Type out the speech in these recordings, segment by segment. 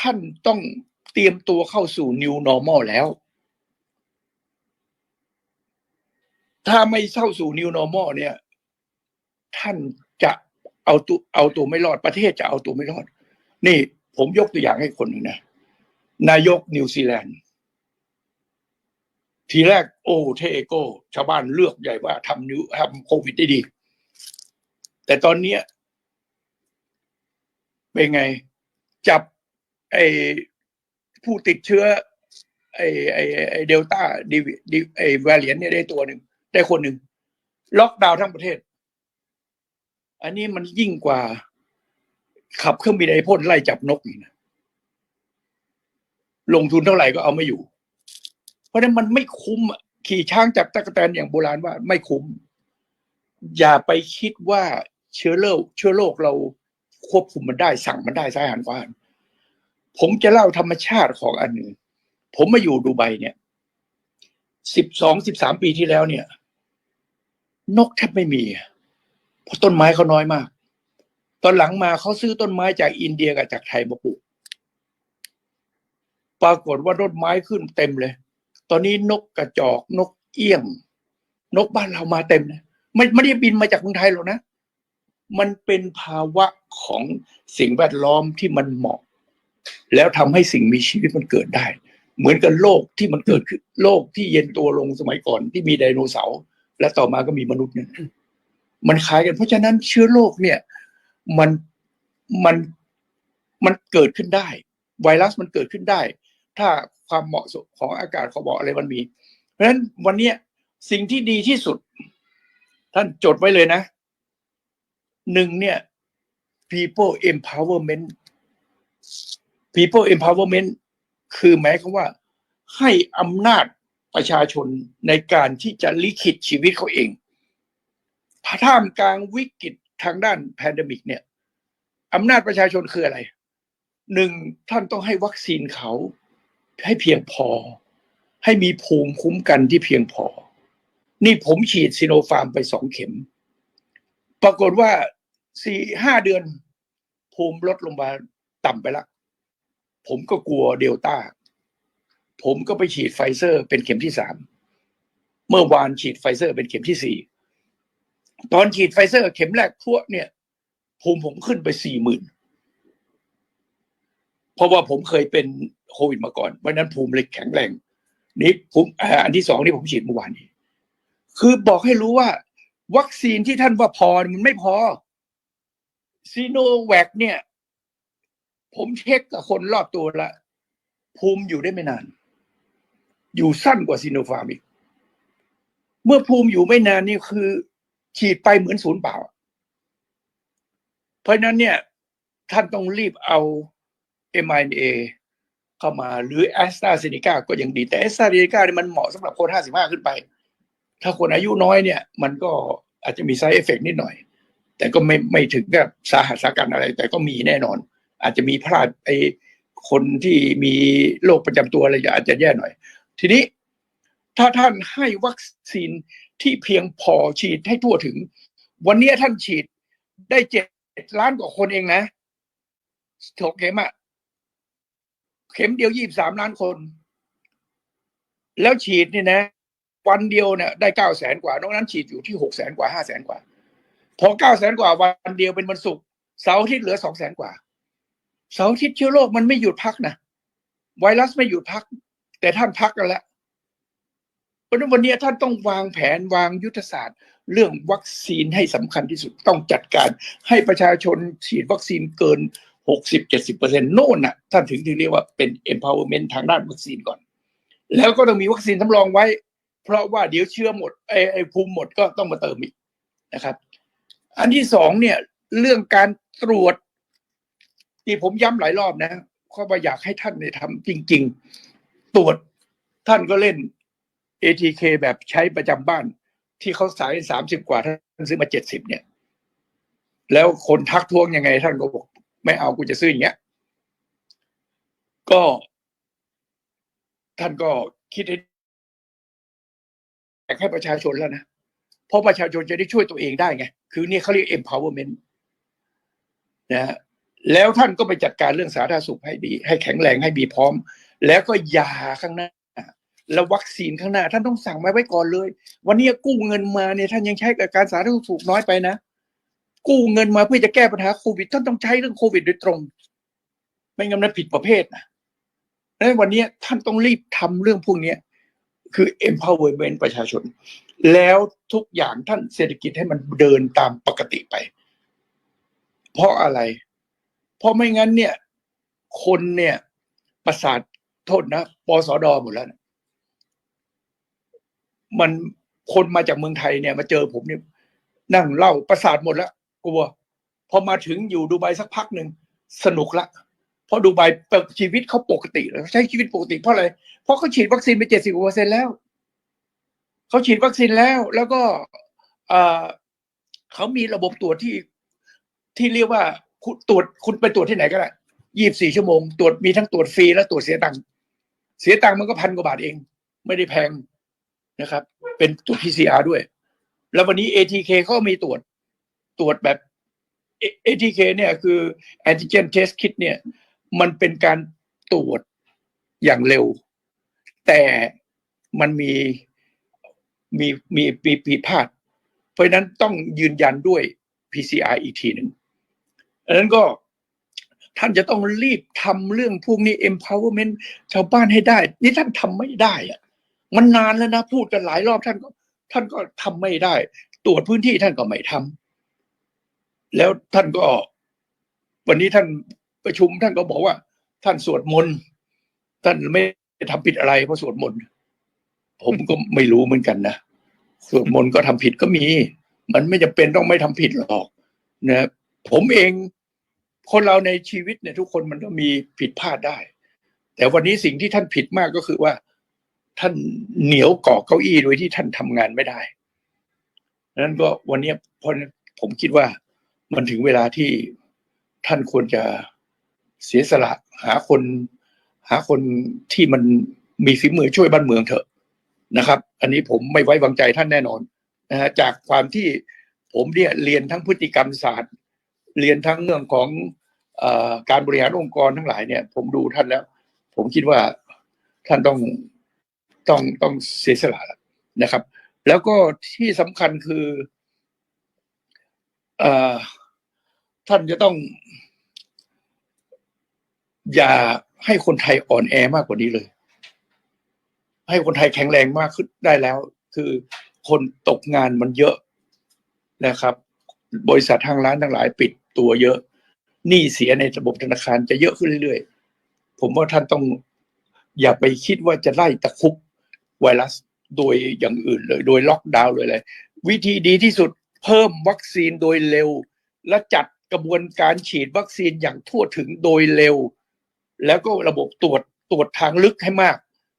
ท่านต้องเตรียมตัวเข้าสู่ new normal แล้ว ถ้าไม่เข้าสู่ new normal เนี่ย ท่านจะเอาตัวเอาตัวไม่รอดประเทศจะเอาตัวไม่รอด นี่ผมยกตัวอย่างให้คนหนึ่งนะ นายกนิวซีแลนด์ ทีแรกโอ้เทโก้ชาวบ้านเลือกใหญ่ว่าทำนิวทำโควิดได้ดี แต่ตอนเนี้ยเป็นไง จับ ไอ้ผู้ติดเชื้อ ไอ้ไอ้ไอ้เดลต้าดีดีไอ้แวรเลียนเนี่ยได้ตัวหนึ่งได้คนหนึ่งล็อกดาวน์ทั้งประเทศ อันนี้มันยิ่งกว่า ขับเครื่องบินไอพ่นไล่จับนกอีกนะลงทุนเท่าไหร่ก็เอาไม่อยู่ เพราะฉะนั้นมันไม่คุ้มขี่ช้างจับตะกแตนอย่างโบราณว่าไม่คุ้ม อย่าไปคิดว่าเชื้อโรคเชื้อโรคเราควบคุมมันได้สั่งมันได้ซ้ายหันขวาน ผมจะเล่าธรรมชาติของอันหนึ่ง ผมมาอยู่ดูไบเนี่ยสิบสองสิบสามปีที่แล้วเนี่ย นกแทบไม่มีเพราะต้นไม้เขาน้อยมาก ตอนหลังมาเขาซื้อต้นไม้จากอินเดียกับจากไทยมาปลูกปรากฏว่าต้นไม้ขึ้นเต็มเลย ตอนนี้นกกระจอกนกเอี้ยง นกบ้านเรามาเต็มเลยไม่ไม่ได้บินมาจากเมืองไทยหรอกนะ มันเป็นภาวะของสิ่งแวดล้อมที่มันเหมาะ แล้วทำให้สิ่งมีชีวิตมันเกิดได้ เหมือนกับโลกที่มันเกิดขึ้นโลกที่เย็นตัวลงสมัยก่อนที่มีไดโนเสาร์และต่อมาก็มีมนุษย์เนี่ยมันคล้ายกัน เพราะฉะนั้นเชื้อโรคเนี่ย มันมันมันเกิดขึ้นได้ ไวรัสมันเกิดขึ้นได้ ถ้าความเหมาะสมของอากาศเขาบอกอะไรมันมี เพราะฉะนั้นวันนี้สิ่งที่ดีที่สุด ท่านจดไว้เลยนะหนึ่งเนี่ย people empowerment people empowerment คือหมายความว่า ให้อำนาจประชาชนในการที่จะลิขิตชีวิตเขาเองท่ามกลางวิกฤตทางด้านแพนดมิกเนี่ยอำนาจประชาชนคืออะไรหนึ่งท่านต้องให้วัคซีนเขาให้เพียงพอ ให้มีภูมิคุ้มกันที่เพียงพอ นี่ผมฉีดซีโนฟาร์มไปสองเข็ม ปรากฏว่าสี่ห้าเดือน ภูมิลดลงมาต่ำไปละ ผมก็กลัวเดลต้า ผมก็ไปฉีดไฟเซอร์เป็นเข็มที่สาม เมื่อวานฉีดไฟเซอร์เป็นเข็มที่สี่ ตอนฉีดไฟเซอร์เข็มแรกพวกเนี่ยภูมิผมขึ้นไปสี่หมื่น เพราะว่าผมเคยเป็นโควิดมาก่อน เพราะนั้นภูมิเลยแข็งแรง นี่ภูมิอันที่สองนี่ผมฉีดเมื่อวานนี้ คือบอกให้รู้ว่า วัคซีนที่ท่านว่าพอมันไม่พอซีโนแวคเนี่ย ผมเช็คกับคนรอบตัวละภูมิอยู่ได้ไม่นาน อยู่สั้นกว่าซีโนฟาร์มอีก เมื่อภูมิอยู่ไม่นานนี่คือ ฉีดไปเหมือนศูนย์เปล่า เพราะนั้นเนี่ย ท่านต้องรีบเอา mRNA เข้ามาหรือแอสตราเซเนกาก็ยังดี แต่แอสตราเซเนกาเนี่ยมันเหมาะสำหรับคน 55 ขึ้นไป ถ้าคนอายุน้อยเนี่ย มันก็อาจจะมี side effect นิดหน่อย แต่ก็ไม่ไม่ถึงกับสาหัสสากันอะไร แต่ก็มีแน่นอน อาจจะมีพลาดไอ้คนที่มีโรคประจำตัวอะไรอาจจะแย่หน่อย ทีนี้ถ้าท่านให้วัคซีนที่เพียงพอฉีดให้ทั่วถึง วันนี้ท่านฉีดได้เจ็ดล้านกว่าคนเองนะถกเข็มอะเข็มเดียวยี่บสามล้านคน แล้วฉีดนี่นะ วันเดียวเนี่ยได้เก้าแสนกว่านอกนั้นฉีดอยู่ที่หกแสนกว่าห้าแสนกว่า พอเก้าแสนกว่าวันเดียวเป็นวันศุกร์เสาร์อาทิตย์เหลือสองแสนกว่า เสาร์อาทิตย์เชื้อโรคมันไม่หยุดพักนะไวรัสไม่หยุดพัก แต่ท่านพักกันแล้วเพราะนั้นวันนี้ท่านต้องวางแผนวางยุทธศาสตร์ เรื่องวัคซีนให้สำคัญที่สุดต้องจัดการ ให้ประชาชนฉีดวัคซีนเกินหกสิบเจ็ดสิบเปอร์เซ็นต์โน่นน่ะท่านถึงที่เรียกว่าเป็น empowerment ทางด้านวัคซีนก่อน แล้วก็ต้องมีวัคซีนสำรองไว้ เพราะว่าเดี๋ยวเชื้อหมดไอ้ไอ้ภูมิหมดก็ต้องมาเติมอีกนะครับ อันที่สองเนี่ยเรื่องการตรวจ ที่ผมย้ำหลายรอบนะเพราะว่าอยากให้ท่านเนี่ยทำจริง ๆ ตรวจท่านก็เล่น ATK แบบใช้ประจำบ้าน ที่เขาสายสามสิบกว่าท่านซื้อมาเจ็ดสิบเนี่ย แล้วคนทักท้วงยังไงท่านก็บอกไม่เอากูจะซื้ออย่างเงี้ย ก็ ท่านก็คิดให้ให้ประชาชนแล้วนะ เพราะประชาชนจะได้ช่วยตัวเองได้ไง คือนี่เขาเรียก empowerment นะ แล้วท่านก็ไปจัดการเรื่องสาธารณสุขให้ดี ให้แข็งแรงให้มีพร้อม แล้วก็ยาข้างหน้า แล้ววัคซีนข้างหน้า ท่านต้องสั่งไว้ไว้ก่อนเลย วันนี้กู้เงินมาเนี่ยท่านยังใช้กับการสาธารณสุขน้อยไปนะ กู้เงินมาเพื่อจะแก้ปัญหาโควิด ท่านต้องใช้เรื่องโควิดโดยตรง ไม่งั้นมันผิดประเภทนะดังนั้นวันนี้ท่านต้องรีบทำเรื่องพวกเนี้ยคือ empowerment ประชาชน แล้วทุกอย่างท่านเศรษฐกิจให้มันเดินตามปกติไป เพราะอะไร เพราะไม่งั้นเนี่ย คนเนี่ย ประสาทโทษนะปสดหมดแล้วนะมันคนมาจากเมืองไทยเนี่ย มาเจอผมเนี่ยนั่งเล่าประสาทหมดแล้วกลัวพอมาถึงอยู่ดูไบสักพักหนึ่งสนุกละเพราะดูไบชีวิตเขาปกติแล้วใช้ชีวิตปกติเพราะอะไร เพราะเขาฉีดวัคซีนไปเจ็ดสิบกว่าเปอร์เซ็นต์แล้วเขาฉีดวัคซีนแล้ว แล้วก็เขามีระบบตรวจที่ที่เรียกว่า คุณตรวจคุณไปตรวจที่ไหนก็ได้ยี่บสี่ชั่วโมง ตรวจมีทั้งตรวจฟรีและตรวจเสียตังค์เสียตังค์มันก็พันกว่าบาทเอง ไม่ได้แพงนะครับ เป็นตรวจ PCR ด้วย แล้ววันนี้ ATK เขามีตรวจตรวจแบบ ATK เนี่ยคือ antigen test kit เนี่ย มันเป็นการตรวจอย่างเร็ว แต่มันมีมีมีมีผิดพลาด เพราะฉะนั้นต้องยืนยันด้วย PCR อีกทีหนึ่ง ดังนั้นก็ท่านจะต้องรีบทำเรื่องพวกนี้ empowerment ชาวบ้านให้ได้ นี่ท่านทำไม่ได้อะมันนานแล้วนะ พูดกันหลายรอบท่านก็ ท่านก็ทำไม่ได้ ตรวจพื้นที่ท่านก็ไม่ทำแล้วท่านก็ วันนี้ท่านประชุมท่านก็บอกว่า ท่านสวดมนต์ท่านไม่ทำผิดอะไรเพราะสวดมนต์ผมก็ไม่รู้เหมือนกันนะสวดมนต์ก็ทำผิดก็มี มันไม่จำเป็นต้องไม่ทำผิดหรอกนะผมเอง คนเราในชีวิตเนี่ยทุกคนมันก็มีผิดพลาดได้ แต่วันนี้สิ่งที่ท่านผิดมากก็คือว่า ท่านเหนียวเกาะเก้าอี้โดยที่ท่านทำงานไม่ได้นั้นก็วันนี้พผมคิดว่ามันถึงเวลาที่ท่านควรจะเสียสละหาคน หาคนที่มันมีฝีมือช่วยบ้านเมืองเถอะนะครับ อันนี้ผมไม่ไว้วางใจท่านแน่นอนนะฮะจากความที่ผมเนี่ยเรียนทั้งพฤติกรรมศาสตร์ เรียนทั้งเรื่องของอการบริหารองค์กรทั้งหลายเนี่ย ผมดูท่านแล้ว ผมคิดว่าท่านต้องต้องต้องเสียสละนะครับ แล้วก็ที่สำคัญคืออท่านจะต้อง อย่าให้คนไทยอ่อนแอมากกว่านี้เลย ให้คนไทยแข็งแรงมากขึ้นได้แล้ว คือคนตกงานมันเยอะนะครับ บริษัททางร้านทั้งหลายปิดตัวเยอะหนี้เสียในระบบธนาคารจะเยอะขึ้นเรื่อยๆ ผมว่าท่านต้องอย่าไปคิดว่าจะไล่ตะคุบไวรัสโดยอย่างอื่นเลย โดยล็อกดาวน์เลยเลยวิธีดีที่สุดเพิ่มวัคซีนโดยเร็ว และจัดกระบวนการฉีดวัคซีนอย่างทั่วถึงโดยเร็ว แล้วก็ระบบตรวจตรวจทางลึกให้มาก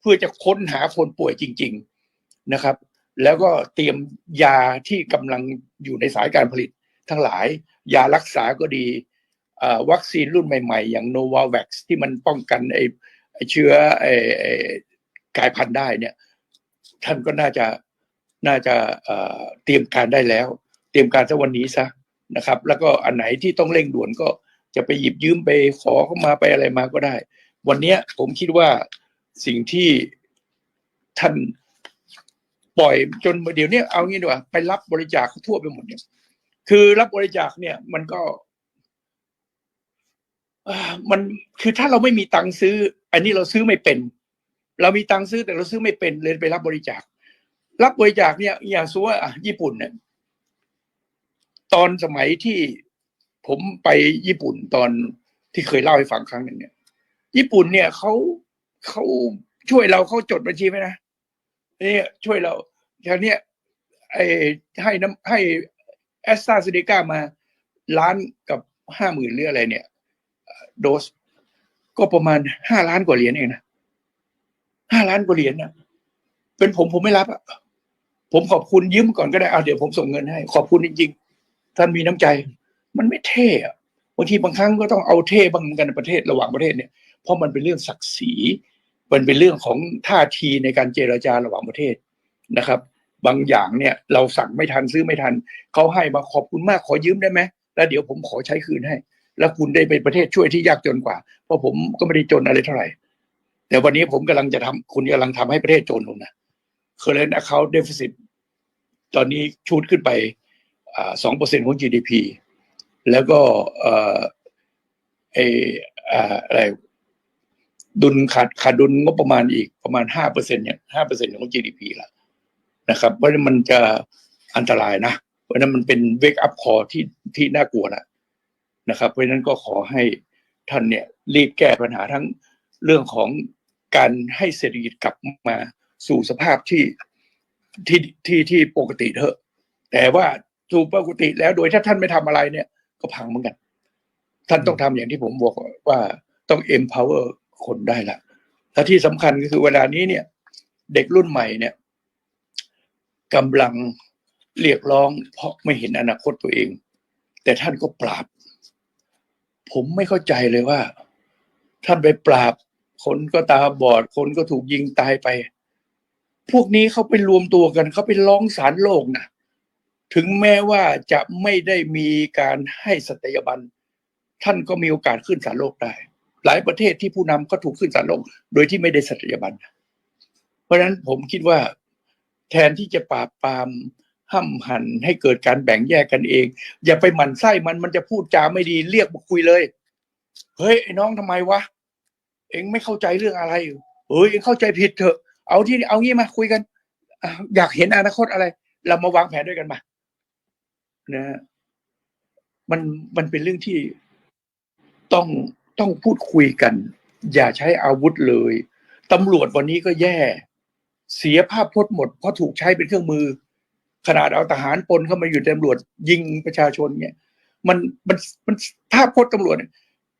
เพื่อจะค้นหาคนป่วยจริง ๆนะครับ แล้วก็เตรียมยาที่กำลังอยู่ในสายการผลิตทั้งหลาย ยารักษาก็ดีวัคซีนรุ่นใหม่ๆ อย่าง Novavax ที่มันป้องกันไอ้เชื้อกลายพันธุ์ได้เนี่ย ท่านก็น่าจะน่าจะเตรียมการได้แล้ว เตรียมการซะวันนี้ซะนะครับ แล้วก็อันไหนที่ต้องเร่งด่วนก็จะไปหยิบยืมไปขอเข้ามาไปอะไรมาก็ได้ วันนี้ผมคิดว่าสิ่งที่ท่าน ปล่อยจนเดี๋ยวนี้เอางี้ดีกว่าไปรับบริจาคทั่วไปหมดเนี่ยคือรับบริจาคเนี่ยมันก็มันคือถ้าเราไม่มีตังค์ซื้อ อันนี้เราซื้อไม่เป็น เรามีตังค์ซื้อแต่เราซื้อไม่เป็นเลยไปรับบริจาค รับบริจาคเนี่ยอย่างสมมติว่าญี่ปุ่นเนี่ยตอนสมัยที่ผมไปญี่ปุ่นตอนที่เคยเล่าให้ฟังครั้งหนึ่งเนี่ย ญี่ปุ่นเนี่ยเขาเขาช่วยเราเขาจดบัญชีไหมนะ นี่ช่วยเราทีนี้ไอ้ให้น้ำให้แอสตราเซเนกามาล้านกับห้าหมื่นหรืออะไรเนี่ย โดส ก็ประมาณห้าล้านกว่าเหรียญเองนะห้าล้านกว่าเหรียญนะเป็นผมผมไม่รับอะผมขอบคุณยืมก่อนก็ได้เอาเดี๋ยวผมส่งเงินให้ ขอบคุณจริงๆท่านมีน้ำใจ มันไม่เท่อะบางทีบางครั้งก็ต้องเอาเท่บางกันในประเทศระหว่างประเทศเนี่ยเพราะมันเป็นเรื่องศักดิ์ศรี มันเป็นเรื่องของท่าทีในการเจรจาระหว่างประเทศนะครับ บางอย่างเนี่ยเราสั่งไม่ทันซื้อไม่ทันเขาให้มาขอบคุณมากขอยืมได้ไหมแล้วเดี๋ยวผมขอใช้คืนให้ แล้วคุณได้เป็นประเทศช่วยที่ยากจนกว่า เพราะผมก็ไม่ได้จนอะไรเท่าไหร่ แต่วันนี้ผมกำลังจะทำคุณกำลังทำให้ประเทศจนลงนะ current account deficit ตอนนี้ชูดขึ้นไปสองเปอร์เซ็นของ GDP แล้วก็เอออะไร ดุลขาดขาดดุลงบประมาณอีกประมาณห้าเปอร์เซ็นต์เนี่ยห้าเปอร์เซ็นต์ของ GDP ละนะครับ เพราะนั้นมันจะอันตรายนะ เพราะนั้นมันเป็นเวกอัพคอที่ที่น่ากลัวนะนะครับ เพราะฉะนั้นก็ขอให้ท่านเนี่ยรีบแก้ปัญหาทั้งเรื่องของการให้เศรษฐกิจกลับมาสู่สภาพที่ที่ที่ที่ปกติเถอะ แต่ว่าสู่ปกติแล้วโดยถ้าท่านไม่ทำอะไรเนี่ย ก็พังเหมือนกัน ท่านต้องทำอย่างที่ผมบอกว่าต้อง empower คนได้ละและที่สำคัญก็คือเวลานี้เนี่ย เด็กรุ่นใหม่เนี่ยกำลังเรียกร้อง เพราะไม่เห็นอนาคตตัวเอง แต่ท่านก็ปราบ ผมไม่เข้าใจเลยว่า ท่านไปปราบ คนก็ตาบอด คนก็ถูกยิงตายไป พวกนี้เขาไปรวมตัวกันเขาไปร้องศาลโลกนะถึงแม้ว่าจะไม่ได้มีการให้สัตยาบัน ท่านก็มีโอกาสขึ้นศาลโลกได้ หลายประเทศที่ผู้นำก็ถูกขึ้นศาลลกโดยที่ไม่ได้สัตยาบันเพราะฉะนั้นผมคิดว่าแทนที่จะปราบปรามห้ำหันให้เกิดการแบ่งแยกกันเอง อย่าไปหมั่นไส้มันมันจะพูดจาไม่ดีเรียกมาคุยเลย เฮ้ยไอ้น้องทำไมวะเองไม่เข้าใจเรื่องอะไรเฮ้ยเองเข้าใจผิดเถอะ เอาที่เอางี้มาคุยกันอะอยากเห็นอนาคตอะไร เรามาวางแผนด้วยกันมานะฮะมันมันเป็นเรื่องที่ต้อง ต้องพูดคุยกัน อย่าใช้อาวุธเลยตำรวจวันนี้ก็แย่ เสียภาพพจน์หมด เพราะถูกใช้เป็นเครื่องมือ ขนาดเอาทหารปนเข้ามาอยู่ในตำรวจยิงประชาชนเนี่ยมันมันมันภาพพจน์ตำรวจ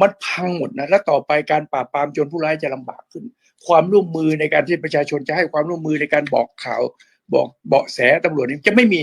มันพังหมดนะและต่อไปการปราบปรามจรผู้ร้ายจะลำบากขึ้น ความร่วมมือในการที่ประชาชนจะให้ความร่วมมือในการบอกข่าว บอกเบาะแสตำรวจนี่จะไม่มี